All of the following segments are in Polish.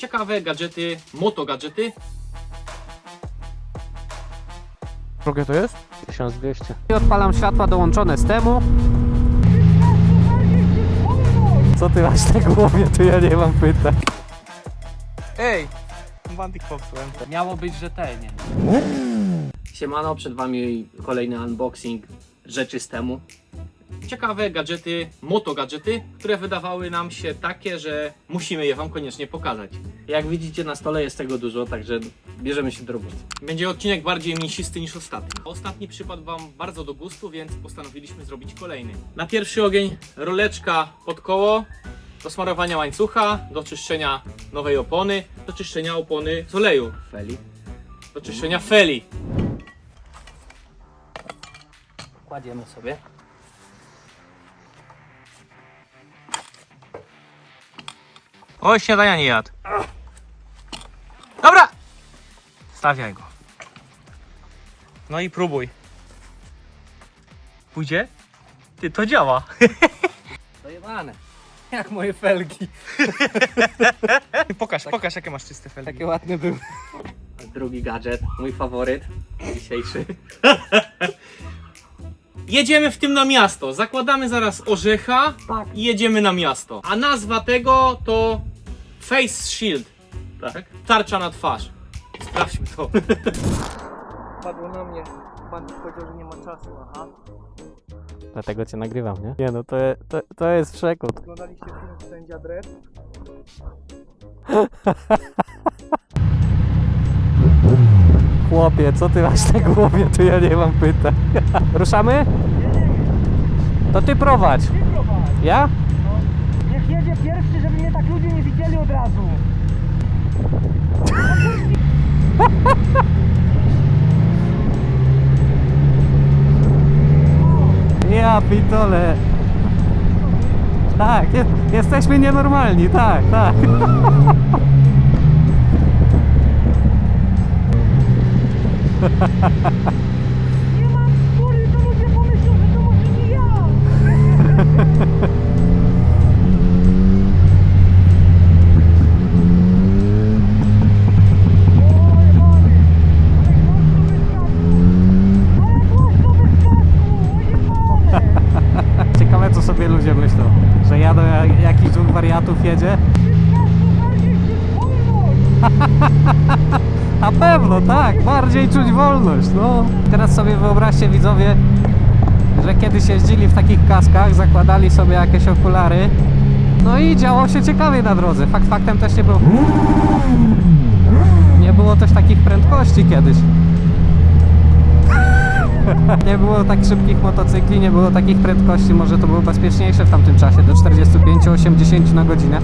Ciekawe gadżety, moto gadżety. Drogie to jest? 1200. I odpalam światła dołączone z temu. Co ty masz na głowie, to ja nie mam pytań. Ej! Bandik popsułem. Miało być rzetelnie. Siemano, przed wami kolejny unboxing rzeczy z temu. Ciekawe gadżety, moto gadżety, które wydawały nam się takie, że musimy je wam koniecznie pokazać. Jak widzicie na stole jest tego dużo, także bierzemy się do roboty. Będzie odcinek bardziej mięsisty niż ostatni. Ostatni przypadł wam bardzo do gustu, więc postanowiliśmy zrobić kolejny. Na pierwszy ogień roleczka pod koło, do smarowania łańcucha, do czyszczenia nowej opony, do czyszczenia opony z oleju feli, do czyszczenia feli. Kładziemy sobie. Oj, śniadania nie jadł. Dobra! Stawiaj go. No i próbuj. Pójdzie? Ty, to działa. Dojebane. Jak moje felgi. pokaż, pokaż jakie masz czyste felgi. Takie ładne były. Drugi gadżet, mój faworyt dzisiejszy. Jedziemy w tym na miasto. Zakładamy zaraz orzecha i jedziemy na miasto. A nazwa tego to Face Shield. Tak? Tarcza na twarz. Sprawdźmy to. Padło na mnie. Pan powiedział, że nie ma czasu, aha. Dlatego cię nagrywam, nie? Nie no, to, to, to jest przekód. Oglądaliście film Sędzia Dredd? Chłopie, co ty masz na głowie, to ja nie mam pytań. Ruszamy? To ty prowadź. Ja? Niech jedzie pierwszy, ludzie nie widzieli od razu. Ja pitole. Tak, je, jesteśmy nienormalni, tak, tak. Nie mam skóry, to ludzie pomyślą, że to może nie ja. Na pewno, tak, bardziej czuć wolność, no. Teraz sobie wyobraźcie widzowie, że kiedyś jeździli w takich kaskach, zakładali sobie jakieś okulary, no i działo się ciekawie na drodze. Fakt faktem też nie było... Nie było też takich prędkości kiedyś. Nie było tak szybkich motocykli, nie było takich prędkości, może to było bezpieczniejsze w tamtym czasie, do 45-80 na godzinę.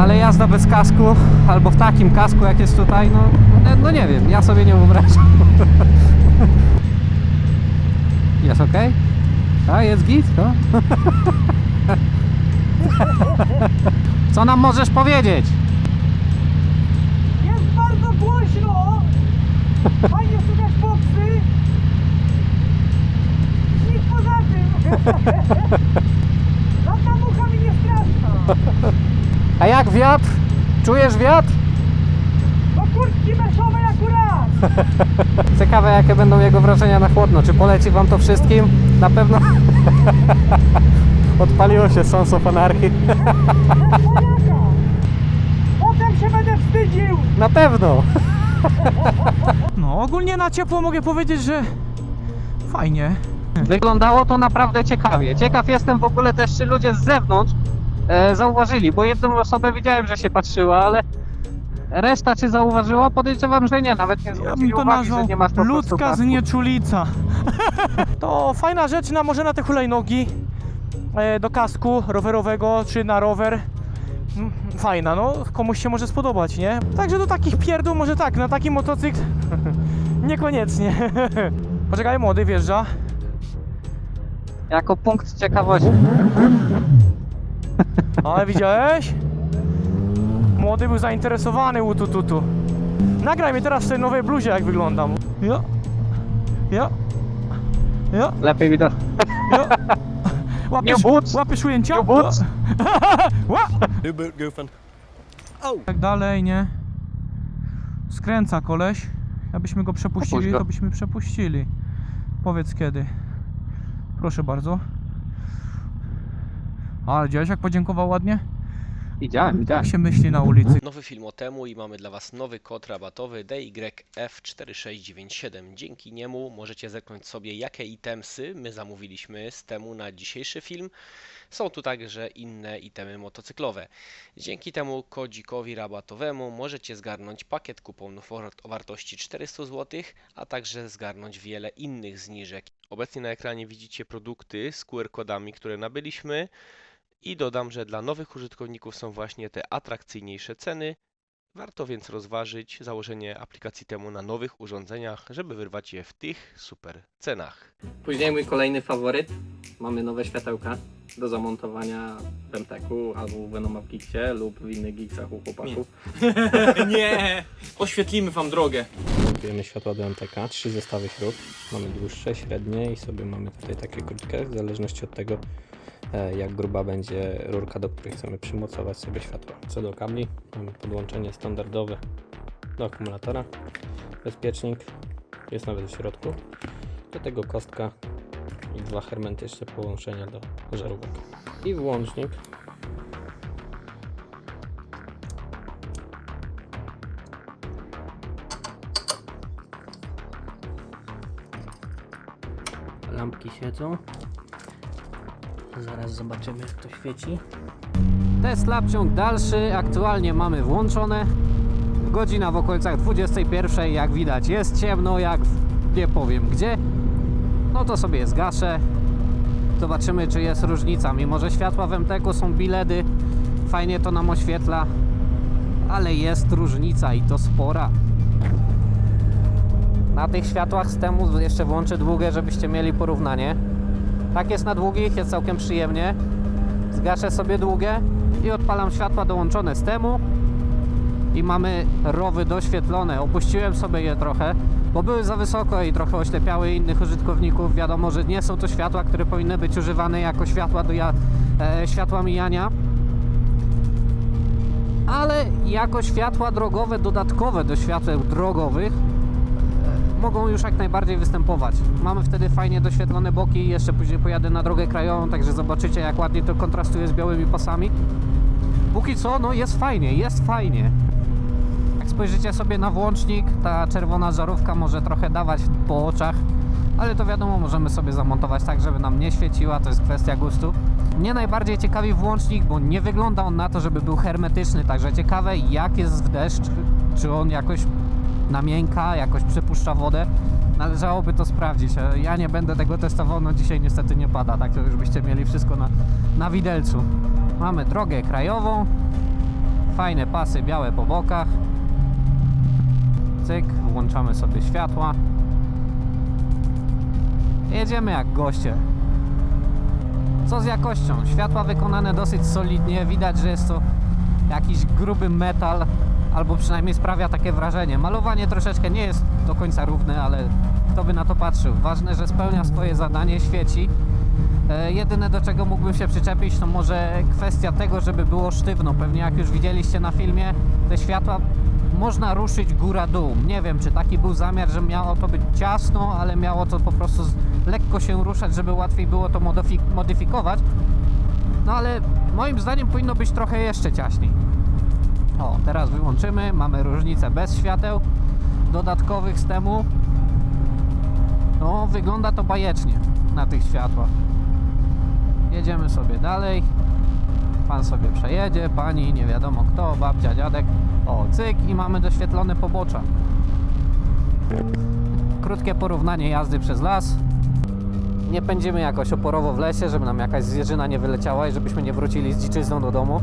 Ale jazda bez kasku, albo w takim kasku jak jest tutaj, no, no, no nie wiem, ja sobie nie wyobrażam. Jest ok? A, jest git, no? Co nam możesz powiedzieć? Jest bardzo głośno. Fajnie słychać boksy. Nic poza tym. Żadna mucha mi nie straszna. A jak wiatr? Czujesz wiatr? Do kurtki meszowej akurat. Ciekawe jakie będą jego wrażenia na chłodno. Czy poleci wam to wszystkim? Na pewno. Odpaliło się Sons of Anarchy. Potem się będę wstydził. Na pewno. No, ogólnie na ciepło mogę powiedzieć, że fajnie. Wyglądało to naprawdę ciekawie. Ciekaw jestem w ogóle też, czy ludzie z zewnątrz e, zauważyli, bo jedną osobę widziałem, że się patrzyła, ale reszta czy zauważyła? Podejrzewam, że nie. Nawet nie Ja zwrócili to uwagi, że nie masz po prostu ludzka znieczulica. to fajna rzecz na może na te hulajnogi, e, do kasku rowerowego czy na rower. Mm, Fajna, no komuś się może spodobać, nie? Także do takich pierdół może tak, na taki motocykl niekoniecznie. Poczekaj, młody wjeżdża. Jako punkt ciekawości. Ale widziałeś? Młody był zainteresowany u tututu. Nagraj mnie teraz w tej nowej bluzie jak wyglądam. Ja. Ja. Ja. Lepiej widać. Ja. Łapiesz, New boots. łapiesz ujęcia? New boots. Ła. New boot goofing. Tak dalej, nie? Skręca koleś. Jakbyśmy go przepuścili, go. to byśmy przepuścili. Powiedz kiedy. Proszę bardzo. Ale widziałeś jak podziękował ładnie? Widziałem, Tak widziałem. się myśli na ulicy. Nowy film o temu i mamy dla Was nowy kod rabatowy DYF4697. Dzięki niemu możecie zerknąć sobie jakie itemsy my zamówiliśmy z temu na dzisiejszy film. Są tu także inne itemy motocyklowe. Dzięki temu kodzikowi rabatowemu możecie zgarnąć pakiet kuponów o o wartości 400 zł, a także zgarnąć wiele innych zniżek. Obecnie na ekranie widzicie produkty z QR kodami, które nabyliśmy. I dodam, że dla nowych użytkowników są właśnie te atrakcyjniejsze ceny. Warto więc rozważyć założenie aplikacji temu na nowych urządzeniach, żeby wyrwać je w tych super cenach. Później mój kolejny faworyt. Mamy nowe światełka do zamontowania w MTK-u albo w Venoma w Gixie lub w innych Gixach u chłopaków. Nie! Oświetlimy wam drogę. Montujemy światła do MTK, trzy zestawy śrub. Mamy dłuższe, średnie i sobie mamy tutaj takie krótkie, w zależności od tego jak gruba będzie rurka, do której chcemy przymocować sobie światło. Co do kabli, mamy podłączenie standardowe do akumulatora, bezpiecznik, jest nawet w środku, do tego kostka i dwa hermetyczne połączenia do żarówek. I włącznik Lampki świecą. Zaraz zobaczymy jak to świeci. Test lapciąg dalszy, aktualnie mamy włączone. Godzina w okolicach 21, jak widać jest ciemno, jak nie powiem gdzie. No to sobie zgaszę. Zobaczymy czy jest różnica. Mimo, że światła w MTK są biledy, fajnie to nam oświetla, ale jest różnica i to spora. Na tych światłach z temu jeszcze włączę długie, żebyście mieli porównanie. Tak jest na długich, jest całkiem przyjemnie. Zgaszę sobie długie i odpalam światła dołączone z temu i mamy rowy doświetlone. Opuściłem sobie je trochę, bo były za wysoko i trochę oślepiały innych użytkowników. Wiadomo, że nie są to światła, które powinny być używane jako światła do ja, e, światła mijania. Ale jako światła drogowe, dodatkowe do świateł drogowych, mogą już jak najbardziej występować. Mamy wtedy fajnie doświetlone boki, jeszcze później pojadę na drogę krajową, także zobaczycie jak ładnie to kontrastuje z białymi pasami. Póki co, no jest fajnie, jest fajnie. Jak spojrzycie sobie na włącznik, ta czerwona żarówka może trochę dawać po oczach, ale to wiadomo, możemy sobie zamontować tak, żeby nam nie świeciła, to jest kwestia gustu. Mnie najbardziej ciekawi włącznik, bo nie wygląda on na to, żeby był hermetyczny, także ciekawe jak jest w deszcz, czy on jakoś namięka, jakoś przepuszcza wodę. Należałoby to sprawdzić. Ja nie będę tego testował, no dzisiaj niestety nie pada, tak to już byście mieli wszystko na, na widelcu. Mamy drogę krajową, fajne pasy białe po bokach. Cyk, włączamy sobie światła. Jedziemy jak goście. Co z jakością? Światła wykonane dosyć solidnie, widać, że jest to jakiś gruby metal, albo przynajmniej sprawia takie wrażenie. Malowanie troszeczkę nie jest do końca równe, ale kto by na to patrzył. Ważne, że spełnia swoje zadanie, świeci. E, jedyne do czego mógłbym się przyczepić to może kwestia tego, żeby było sztywno. Pewnie jak już widzieliście na filmie, te światła można ruszyć góra-dół. Nie wiem, czy taki był zamiar, że miało to być ciasno, ale miało to po prostu lekko się ruszać, żeby łatwiej było to modyfik- modyfikować. No ale moim zdaniem powinno być trochę jeszcze ciaśniej. O, teraz wyłączymy, mamy różnicę bez świateł dodatkowych z temu. No, wygląda to bajecznie na tych światłach. Jedziemy sobie dalej. Pan sobie przejedzie, pani, nie wiadomo kto, babcia, dziadek. O, cyk i mamy doświetlone pobocza. Krótkie porównanie jazdy przez las. Nie pędzimy jakoś oporowo w lesie, żeby nam jakaś zwierzyna nie wyleciała i żebyśmy nie wrócili z dziczyzną do domu.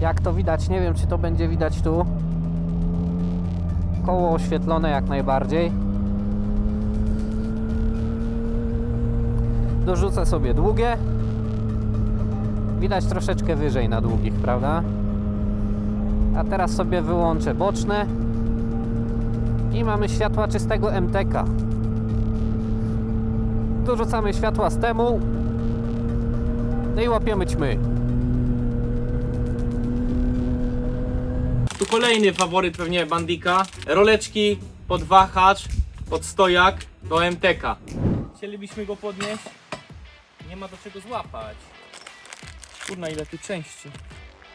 Jak to widać, nie wiem czy to będzie widać tu. Koło oświetlone jak najbardziej. Dorzucę sobie długie. Widać troszeczkę wyżej na długich, prawda? A teraz sobie wyłączę boczne. I mamy światła czystego MTK. Dorzucamy światła z temu. No i łapiemy ćmy. Tu kolejny faworyt pewnie Bandika. Roleczki pod wahacz, pod stojak do MTK. Chcielibyśmy go podnieść. Nie ma do czego złapać. Kurna, ile tu części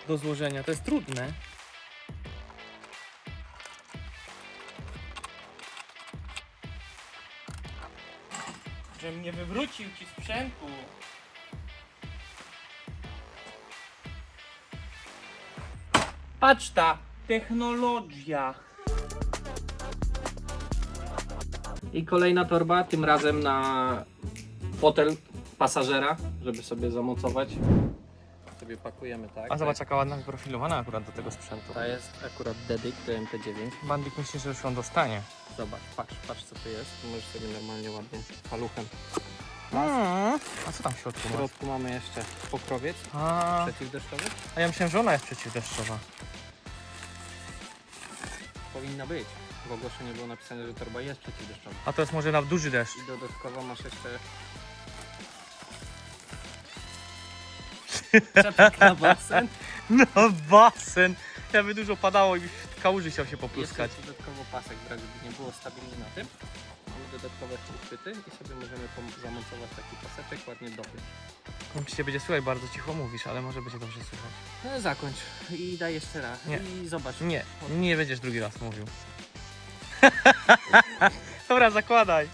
do złożenia. To jest trudne. Żebym nie wywrócił ci sprzętu. Patrz ta technologia. I kolejna torba, tym razem na fotel pasażera, żeby sobie zamocować. Sobie pakujemy tak. A zobacz jaka ładna wyprofilowana akurat do tego sprzętu. To jest akurat dedyk do MT9. Bandik myśli, że już on dostanie. Zobacz, patrz, patrz co tu jest. Możesz sobie normalnie ładnie paluchem. Mm. A co tam w środku W masz? środku mamy jeszcze pokrowiec A, przeciwdeszczowy. a ja myślałem, że ona jest przeciwdeszczowa. Powinna być. W ogłoszeniu było napisane, że torba jest przeciwdeszczowa. A to jest może na duży deszcz. I dodatkowo masz jeszcze czepek na basen. No basen! Ja by dużo padało i w kałuży chciał się popluskać. jeszcze dodatkowo pasek, by nie było stabilnie na tym. Dodatkowe uchwyty i sobie możemy pom- zamontować taki paseczek ładnie dopiąć. Czy cię będzie słychać, bardzo cicho mówisz, ale może będzie dobrze słychać. No zakończ i daj jeszcze raz. Nie. I zobacz. Nie, nie będziesz drugi raz mówił. Dobra, zakładaj.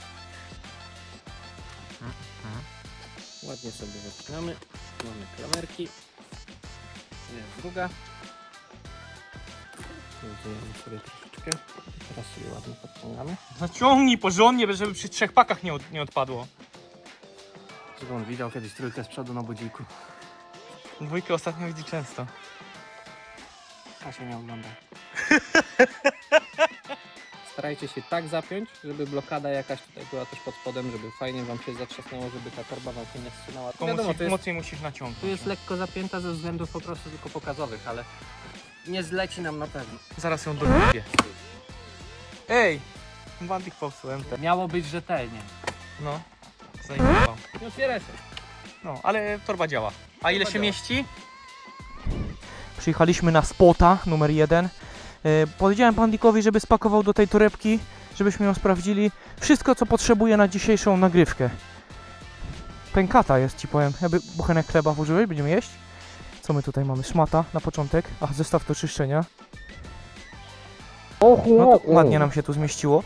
Ładnie sobie zaczynamy. Mamy klamerki. Jest druga. Wyjdziemy sobie Teraz sobie ładnie podciągamy. Naciągnij porządnie, żeby przy trzech pakach nie, od, nie odpadło. Żeby on widział kiedyś trójkę z przodu na budziku. Dwójkę ostatnio widzi często. A się nie ogląda. Starajcie się tak zapiąć, żeby blokada jakaś tutaj była też pod spodem, żeby fajnie wam się zatrzasnęło, żeby ta torba wam się nie zsunęła. Tylko Wiadomo, mocniej, to jest, mocniej musisz naciągnąć. tu jest lekko zapięta ze względów po prostu tylko pokazowych, ale nie zleci nam na pewno. Zaraz ją dobiję. Ej! Bandik popsuł MT. Miało być rzetelnie. No. Zajmował. Nie otwieraj się. No, ale torba działa. A ile Torba się działa. mieści? Przyjechaliśmy na spota numer jeden. E, Powiedziałem Bandikowi, żeby spakował do tej torebki, żebyśmy ją sprawdzili. Wszystko, co potrzebuje na dzisiejszą nagrywkę. Pękata jest, ci powiem. Jakby buchenek chleba włożyłeś, będziemy jeść. Co my tutaj mamy? Szmata na początek. A, zestaw do czyszczenia. No to ładnie nam się tu zmieściło.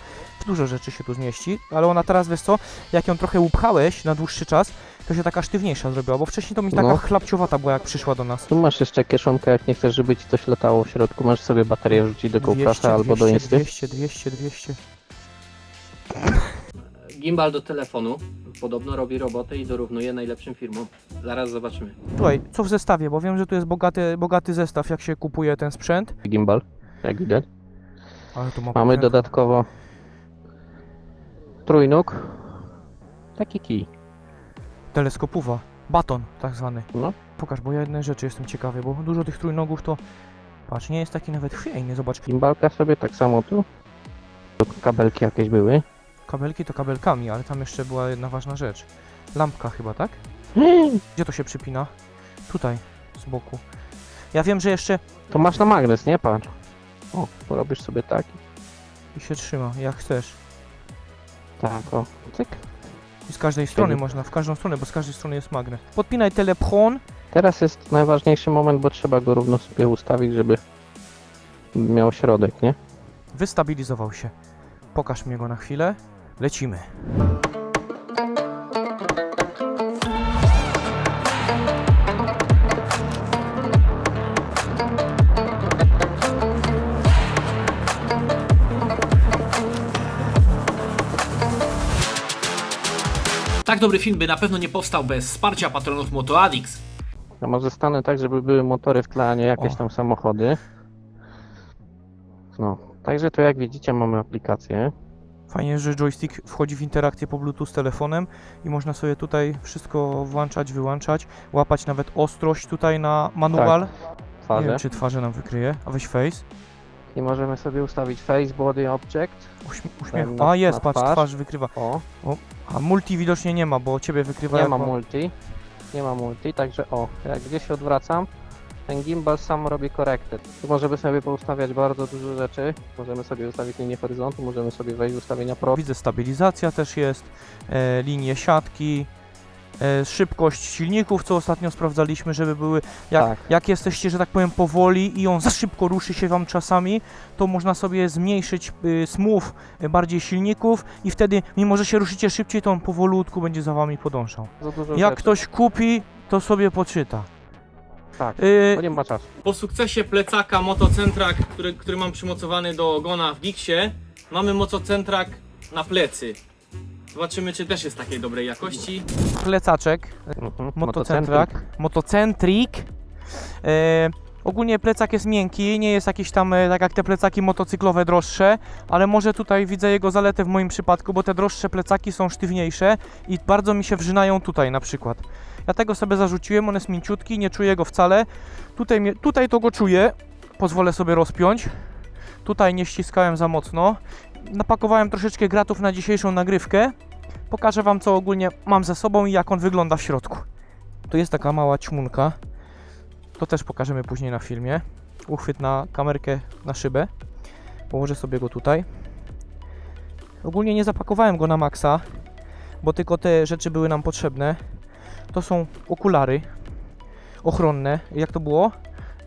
Dużo rzeczy się tu zmieści, ale ona teraz, wiesz co, jak ją trochę upchałeś na dłuższy czas, to się taka sztywniejsza zrobiła, bo wcześniej to mi taka No. chlapciowata była, jak przyszła do nas. Tu masz jeszcze kieszonkę, jak nie chcesz, żeby ci coś latało w środku, możesz sobie baterię wrzucić do GoPro'a albo do 200, Insty. 200, 200, 200. Gimbal do telefonu podobno robi robotę i dorównuje najlepszym firmom. Zaraz zobaczymy. Słuchaj, co w zestawie, bo wiem, że tu jest bogaty, bogaty zestaw, jak się kupuje ten sprzęt. Gimbal, jak widać. Ale tu ma Mamy dodatkowo trójnóg. Taki kij. Teleskopowa, baton tak zwany. No. Pokaż, bo ja jednej rzeczy jestem ciekawy, bo dużo tych trójnogów to... Patrz, nie jest taki nawet chwiejny, zobacz. Gimbalka sobie tak samo tu. Tu kabelki jakieś były. Kabelki to kabelkami, ale tam jeszcze była jedna ważna rzecz. Lampka chyba, tak? Gdzie to się przypina? Tutaj, z boku. Ja wiem, że jeszcze To masz na magnes, nie? Patrz. O, robisz sobie tak. i się trzyma, jak chcesz. Tak, o. Cyk. I z każdej strony można, w każdą stronę, bo z każdej strony jest magnes. Podpinaj telepchon. Teraz jest najważniejszy moment, bo trzeba go równo sobie ustawić, żeby miał środek, nie? Wystabilizował się. Pokaż mnie go na chwilę. Lecimy. Dobry film by na pewno nie powstał bez wsparcia patronów MotoAddicts. Ja może stanę tak, żeby były motory w tle, a nie jakieś O. tam samochody. No, także to jak widzicie mamy aplikację. Fajnie, że joystick wchodzi w interakcję po Bluetooth z telefonem i można sobie tutaj wszystko włączać, wyłączać, łapać nawet ostrość tutaj na manual. Nie Fazę. wiem, czy twarze nam wykryje. A weź face. I możemy sobie ustawić face, body, object. Uśmie uśmiech. Na- A jest, na patrz, twarz. twarz wykrywa. O, A multi widocznie nie ma, bo ciebie wykrywa nie jako... ma multi. Nie ma multi, także o, jak gdzieś się odwracam, ten gimbal sam robi korekty. Tu możemy sobie poustawiać bardzo dużo rzeczy. Możemy sobie ustawić linię horyzontu, możemy sobie wejść w ustawienia pro. Widzę stabilizacja też jest, e, linie siatki, szybkość silników, co ostatnio sprawdzaliśmy, żeby były jak, Tak. jak jesteście, że tak powiem, powoli i on za szybko ruszy się Wam czasami, to można sobie zmniejszyć y, smooth y, bardziej silników i wtedy, mimo że się ruszycie szybciej, to on powolutku będzie za Wami podążał. Za Jak rzeczy. ktoś kupi, to sobie poczyta. Tak, Y, bo nie ma czasu. Po sukcesie plecaka motocentrak, który, który mam przymocowany do ogona w Gixie, mamy motocentrak na plecy. Zobaczymy, czy też jest takiej dobrej jakości. plecaczek, Mhm. motocentrak, motocentrik. E, ogólnie plecak jest miękki, nie jest jakiś tam e, tak jak te plecaki motocyklowe droższe, ale może tutaj widzę jego zaletę w moim przypadku, bo te droższe plecaki są sztywniejsze i bardzo mi się wrzynają tutaj na przykład. Ja tego sobie zarzuciłem, on jest mięciutki, nie czuję go wcale. Tutaj, mnie- tutaj to go czuję, pozwolę sobie rozpiąć. Tutaj nie ściskałem za mocno. Napakowałem troszeczkę gratów na dzisiejszą nagrywkę. Pokażę Wam, co ogólnie mam ze sobą i jak on wygląda w środku. Tu jest taka mała ćmunka. To też pokażemy później na filmie. Uchwyt na kamerkę na szybę. Położę sobie go tutaj. Ogólnie nie zapakowałem go na maksa, bo tylko te rzeczy były nam potrzebne. To są okulary ochronne. Jak to było?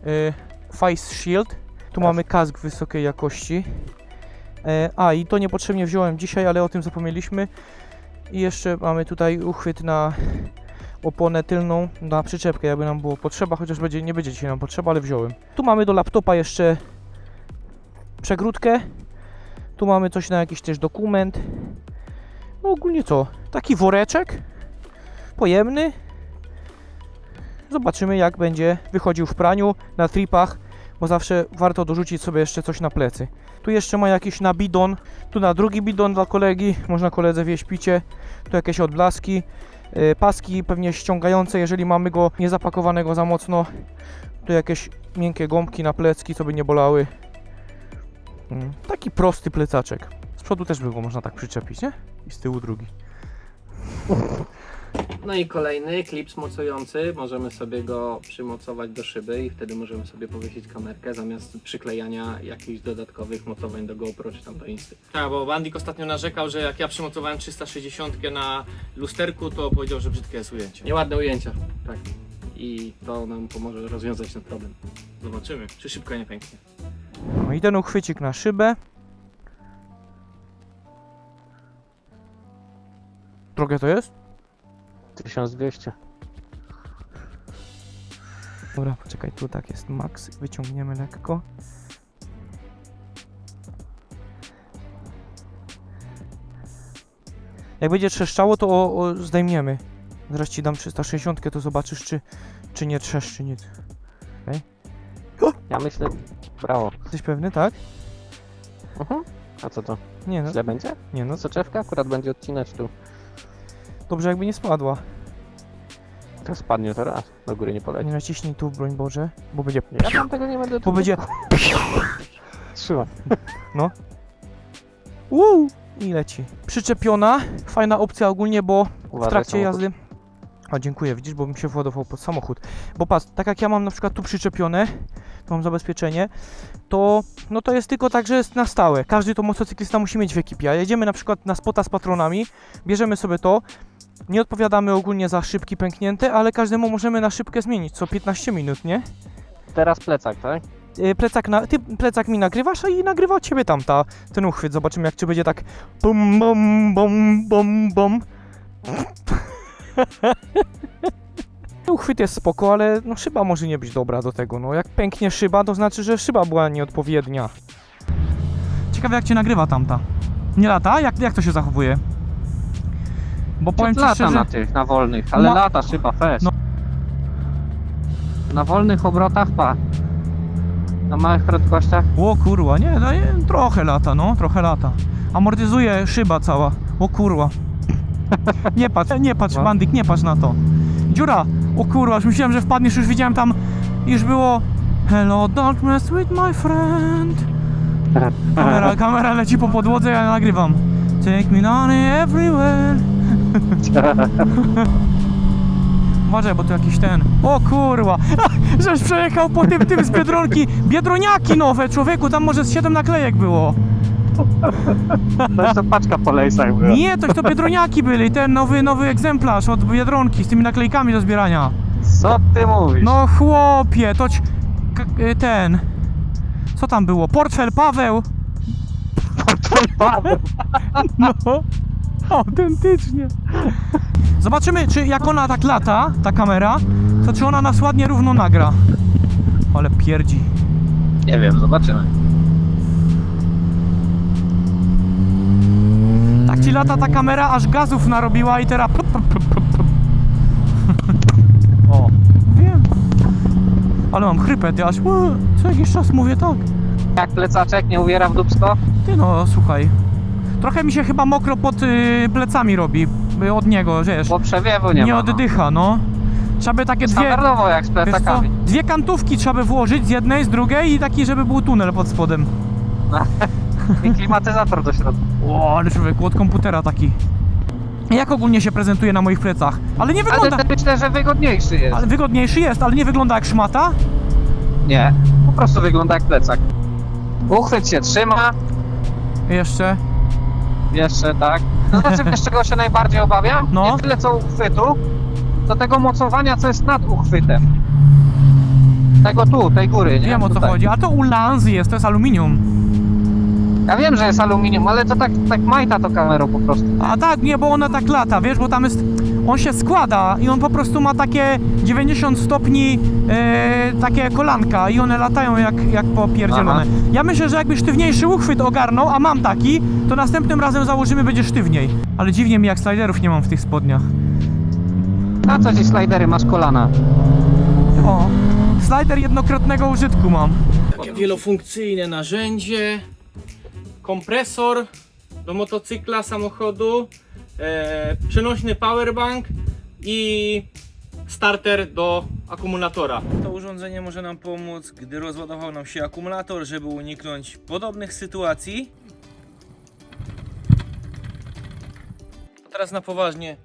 Yy, Face Shield. Tu mamy kask wysokiej jakości. E, a i to niepotrzebnie wziąłem dzisiaj, ale o tym zapomnieliśmy. I jeszcze mamy tutaj uchwyt na oponę tylną, na przyczepkę, jakby nam było potrzeba, chociaż będzie, nie będzie dzisiaj nam potrzeba, ale wziąłem. Tu mamy do laptopa jeszcze przegródkę. Tu mamy coś na jakiś też dokument. No ogólnie co? Taki woreczek pojemny. Zobaczymy jak będzie wychodził w praniu, na tripach, bo zawsze warto dorzucić sobie jeszcze coś na plecy. Tu jeszcze ma jakiś na bidon, tu na drugi bidon dla kolegi, można koledze wieść picie. Tu jakieś odblaski, y, paski pewnie ściągające, jeżeli mamy go niezapakowanego za mocno. Tu jakieś miękkie gąbki na plecki, co by nie bolały. Mm, Taki prosty plecaczek. Z przodu też by go można tak przyczepić, nie? I z tyłu drugi. No i kolejny klips mocujący. Możemy sobie go przymocować do szyby i wtedy możemy sobie powiesić kamerkę zamiast przyklejania jakichś dodatkowych mocowań do GoPro czy tam do Insty. Tak, bo Bandik ostatnio narzekał, że jak ja przymocowałem 360 na lusterku, to powiedział, że brzydkie jest ujęcie. Nieładne ujęcia, tak. I to nam pomoże rozwiązać ten problem. Zobaczymy, czy szybko nie pęknie. No i ten uchwycik na szybę. Drogie to jest? 1200. Dobra, poczekaj, tu tak jest max. Wyciągniemy lekko. Jak będzie trzeszczało, to o, o, zdejmiemy. Zaraz ci dam 360, to zobaczysz, czy, czy nie trzeszczy nic. Ja myślę, brawo. Jesteś pewny, tak? Mhm. A co to? Nie no, Źle będzie? nie no, Soczewka akurat będzie odcinać tu. Dobrze jakby nie spadła. To spadnie to raz. Do góry nie poleci. Nie naciśnij tu, broń Boże, bo będzie... Ja tam tego nie będę Bo będzie... trzymał. Uuu! I leci. Przyczepiona. Fajna opcja ogólnie, bo w trakcie jazdy. O, dziękuję, widzisz, bo bym się władował pod samochód. Bo patrz, tak jak ja mam na przykład tu przyczepione, tu mam zabezpieczenie, to no to jest tylko tak, że jest na stałe. Każdy to motocyklista musi mieć w ekipie. A jedziemy na przykład na spota z patronami, bierzemy sobie to, nie odpowiadamy ogólnie za szybki pęknięte, ale każdemu możemy na szybkę zmienić co 15 minut, nie? Teraz plecak, tak? Yy, Plecak, na, ty plecak mi nagrywasz, a i nagrywa ciebie tam ta, ten uchwyt. Zobaczymy jak czy będzie tak bum bum bum bum bum. Uchwyt jest spoko, ale no szyba może nie być dobra do tego. No jak pęknie szyba, to znaczy, że szyba była nieodpowiednia. Ciekawe jak cię nagrywa tamta. Nie lata? Jak, jak to się zachowuje? Bo powiem ci lata szczerze... na tych, na wolnych, ale Ma- lata szyba fest. No. Na wolnych obrotach pa. Na małych prędkościach O kurwa, nie, no, nie, trochę lata, no, trochę lata. Amortyzuje szyba cała. O kurwa. Nie patrz, nie patrz, No. bandyk, nie patrz na to. Dziura! O kurwa, już myślałem, że wpadniesz, już widziałem tam, już było Hello, don't mess with my friend. Kamera, kamera leci po podłodze, ja nagrywam. Take me on everywhere. Uważaj, bo tu jakiś ten. O kurwa! żeś przejechał po tym, tym z Biedronki. Biedroniaki nowe, człowieku, tam może z 7 naklejek było. To jest to paczka po lejsach była. Nie, toś to Biedroniaki byli, ten nowy, nowy egzemplarz od Biedronki z tymi naklejkami do zbierania. Co ty mówisz? No chłopie, toć k- y, ten. Co tam było? Portfel Paweł. No, autentycznie. Zobaczymy, czy jak ona tak lata, ta kamera, to czy ona nas ładnie równo nagra. Ale pierdzi. Nie wiem, zobaczymy. Tak ci lata ta kamera, aż gazów narobiła i teraz... plup, plup, plup, plup, plup. O, wiem. Ale mam chrypę, ty aż... Co jakiś czas mówię tak. Jak plecaczek nie uwiera w dupsko? Ty no, słuchaj. Trochę mi się chyba mokro pod y, plecami robi y, od niego, wiesz. Bo przewiewu nie, Nie ma. oddycha, no. Trzeba by takie dwie... Standardowo jak z Wiesz co? plecakami. Dwie kantówki trzeba by włożyć z jednej, z drugiej i taki, żeby był tunel pod spodem. I klimatyzator do środka. O, ale człowieku, od komputera taki. Jak ogólnie się prezentuje na moich plecach? Ale nie wygląda... Ale myślę, że wygodniejszy jest. Ale wygodniejszy jest, ale nie wygląda jak szmata. Nie, po prostu wygląda jak plecak. Uchwyt się trzyma, Jeszcze. Jeszcze tak. To znaczy, wiesz czego się najbardziej obawiam? No. Nie tyle co uchwytu, to tego mocowania, co jest nad uchwytem. Tego tu, tej góry, nie? Wiem o co Tutaj. chodzi. A to u Lanzy jest, to jest aluminium. Ja wiem, że jest aluminium, ale to tak, tak majta to kamerą po prostu. A tak, nie, bo ona tak lata, wiesz, bo tam jest... On się składa i on po prostu ma takie 90 stopni e, takie kolanka i one latają jak, jak popierdzielone. Aha. Ja myślę, że jakby sztywniejszy uchwyt ogarnął, a mam taki, to następnym razem założymy będzie sztywniej. Ale dziwnie mi jak sliderów nie mam w tych spodniach. Na co ci slidery masz kolana? O, slider jednokrotnego użytku mam. Takie wielofunkcyjne narzędzie, kompresor do motocykla, samochodu, e, przenośny powerbank i starter do akumulatora. To urządzenie może nam pomóc, gdy rozładował nam się akumulator, żeby uniknąć podobnych sytuacji. A teraz na poważnie,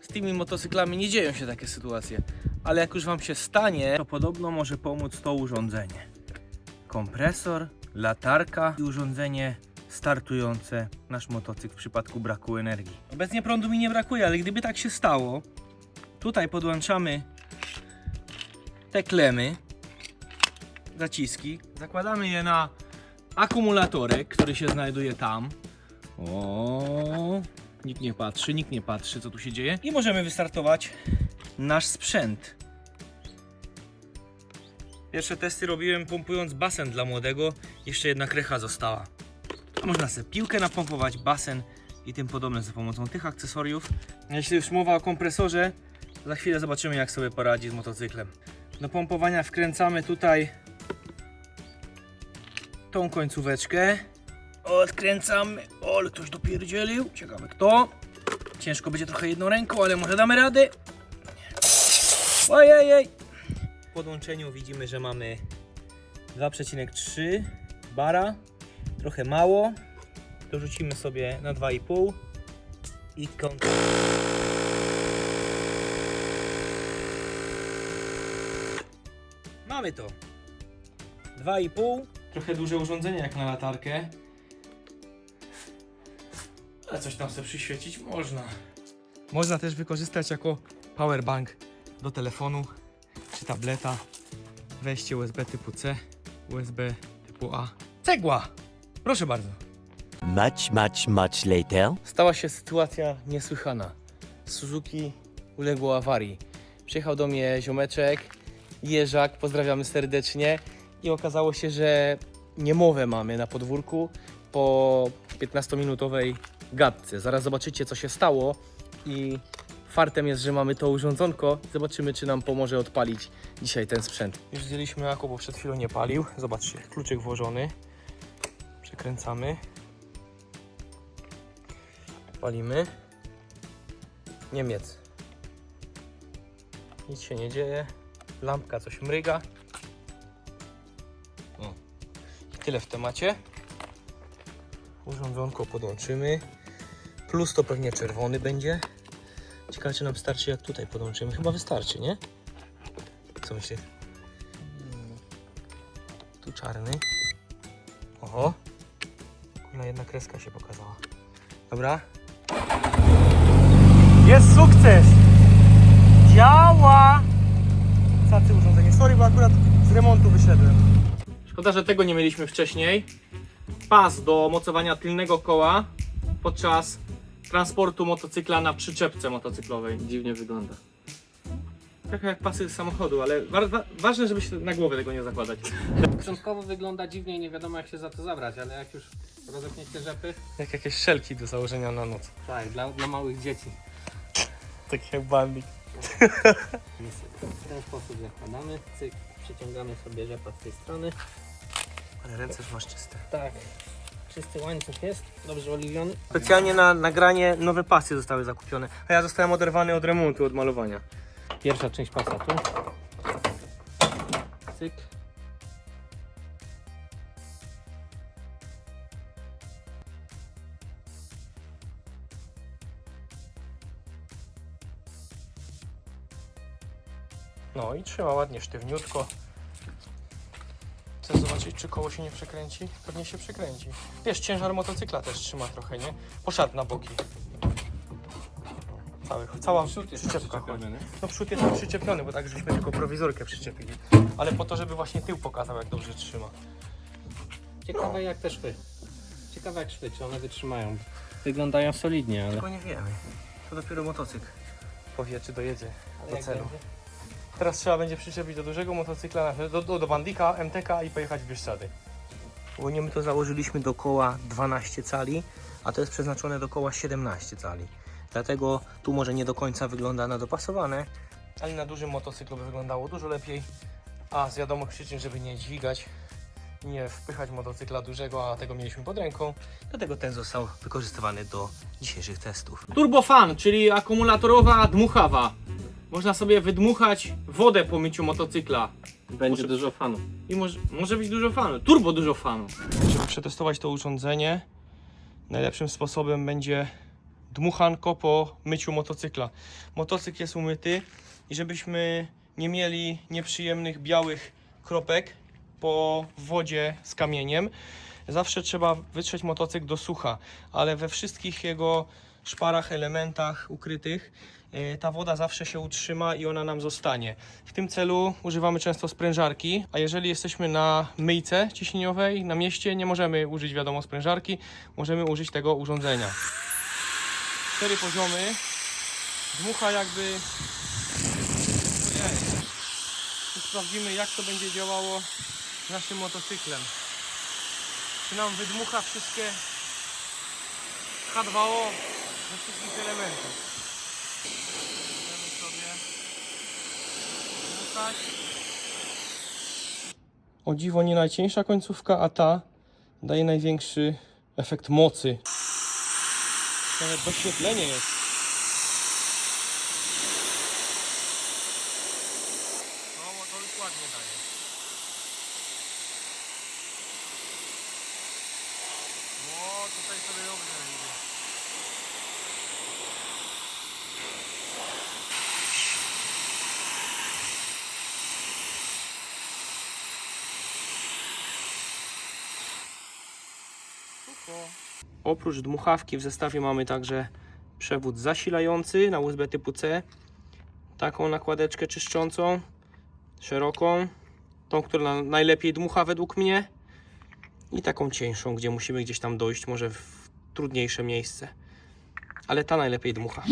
z tymi motocyklami nie dzieją się takie sytuacje, ale jak już Wam się stanie, to podobno może pomóc to urządzenie. Kompresor, latarka i urządzenie startujące nasz motocykl w przypadku braku energii. Obecnie prądu mi nie brakuje, ale gdyby tak się stało, tutaj podłączamy te klemy, zaciski, zakładamy je na akumulatorek, który się znajduje tam. O, nikt nie patrzy, nikt nie patrzy, co tu się dzieje. I możemy wystartować nasz sprzęt. Pierwsze testy robiłem pompując basen dla młodego, jeszcze jedna krecha została. Można sobie piłkę napompować, basen i tym podobne za pomocą tych akcesoriów. Jeśli już mowa o kompresorze, za chwilę zobaczymy jak sobie poradzi z motocyklem. Do pompowania wkręcamy tutaj tą końcóweczkę. Odkręcamy. O, ale ktoś dopierdzielił. Ciekawe kto. Ciężko będzie trochę jedną ręką, ale może damy radę. Ojej. W podłączeniu widzimy, że mamy 2,3 bara. Trochę mało. Dorzucimy sobie na 2,5 i kąt. Mamy to. 2,5. Trochę duże urządzenie jak na latarkę. Ale coś tam sobie przyświecić można. Można też wykorzystać jako powerbank do telefonu czy tableta. Wejście USB typu C, USB typu A. Cegła! Proszę bardzo. Much, much, much later. Stała się sytuacja niesłychana. Suzuki uległo awarii. Przyjechał do mnie ziomeczek, Jerzak, pozdrawiamy serdecznie i okazało się, że niemowę mamy na podwórku po 15-minutowej gadce. Zaraz zobaczycie co się stało i fartem jest, że mamy to urządzonko. Zobaczymy czy nam pomoże odpalić dzisiaj ten sprzęt. Już zdjęliśmy Aku, bo przed chwilą nie palił. Zobaczcie, kluczyk włożony. Przekręcamy. Palimy. Niemiec. Nic się nie dzieje. Lampka coś mryga. O. I tyle w temacie. Urządzonko podłączymy. Plus to pewnie czerwony będzie. Ciekawe czy nam starczy jak tutaj podłączymy. Chyba wystarczy, nie? Co myślisz? czarny. Oho. Jedna kreska się pokazała. Dobra. Jest sukces! Działa! Cacy urządzenie. Sorry, bo akurat z remontu wyszedłem. Szkoda, że tego nie mieliśmy wcześniej. Pas do mocowania tylnego koła podczas transportu motocykla na przyczepce motocyklowej. Dziwnie wygląda. Trochę jak pasy z samochodu, ale wa wa ważne, żeby się na głowę tego nie zakładać. Początkowo wygląda dziwnie i nie wiadomo jak się za to zabrać, ale jak już rozepniecie rzepy, Jak jakieś szelki do założenia na noc. tak, dla, dla małych dzieci. Tak jak bandit. W ten sposób zakładamy, cyk, przyciągamy sobie rzepa z tej strony. Ale ręce już masz czyste. Tak, czysty łańcuch jest, dobrze oliwiony. Specjalnie na nagranie nowe pasy zostały zakupione. A ja zostałem oderwany od remontu, od malowania. Pierwsza część pasa tu. Cyk. No i trzyma ładnie sztywniutko. Chcesz zobaczyć, czy koło się nie przekręci? Pewnie się przekręci. Wiesz, ciężar motocykla też trzyma trochę, nie? Poszedł na boki. Cały, cała przyczepka chodzi. No przód jest przyczepiony, bo tak żeśmy tylko prowizorkę przyczepili. Ale po to, żeby właśnie tył pokazał, jak dobrze trzyma. Ciekawe jak te szwy. Ciekawe jak szwy, czy one wytrzymają. Wyglądają solidnie, ale... Tylko nie wiemy. To dopiero motocykl powie, czy dojedzie ale do jak celu. będzie? Teraz trzeba będzie przyczepić do dużego motocykla, do, do, do Bandika, MTK i pojechać w Bieszczady. Ogólnie my to założyliśmy do koła 12 cali, a to jest przeznaczone do koła 17 cali. Dlatego tu może nie do końca wygląda na dopasowane, ale na dużym motocyklu by wyglądało dużo lepiej. A z wiadomych przyczyn, żeby nie dźwigać, nie wpychać motocykla dużego, a tego mieliśmy pod ręką, dlatego ten został wykorzystywany do dzisiejszych testów. Turbofan, czyli akumulatorowa dmuchawa. Można sobie wydmuchać wodę po myciu motocykla. Będzie Może- dużo fanów. I może, może być dużo fanów. Turbo dużo fanów. Żeby przetestować to urządzenie, najlepszym sposobem będzie dmuchanko po myciu motocykla. Motocykl jest umyty i żebyśmy nie mieli nieprzyjemnych białych kropek po wodzie z kamieniem, zawsze trzeba wytrzeć motocykl do sucha, ale we wszystkich jego szparach, elementach ukrytych e, ta woda zawsze się utrzyma i ona nam zostanie. W tym celu używamy często sprężarki, a jeżeli jesteśmy na myjce ciśnieniowej, na mieście, nie możemy użyć wiadomo sprężarki, możemy użyć tego urządzenia. Cztery poziomy, dmucha jakby... Tu sprawdzimy jak to będzie działało naszym motocyklem. Czy nam wydmucha wszystkie H2O ze wszystkich elementów. Sobie. O dziwo nie najcieńsza końcówka, a ta daje największy efekt mocy. Nawet doświetlenie jest. No, Oprócz dmuchawki w zestawie mamy także przewód zasilający na USB typu C, taką nakładeczkę czyszczącą, szeroką, tą, która najlepiej dmucha według mnie i taką cieńszą, gdzie musimy gdzieś tam dojść, może w trudniejsze miejsce. Ale ta najlepiej dmucha.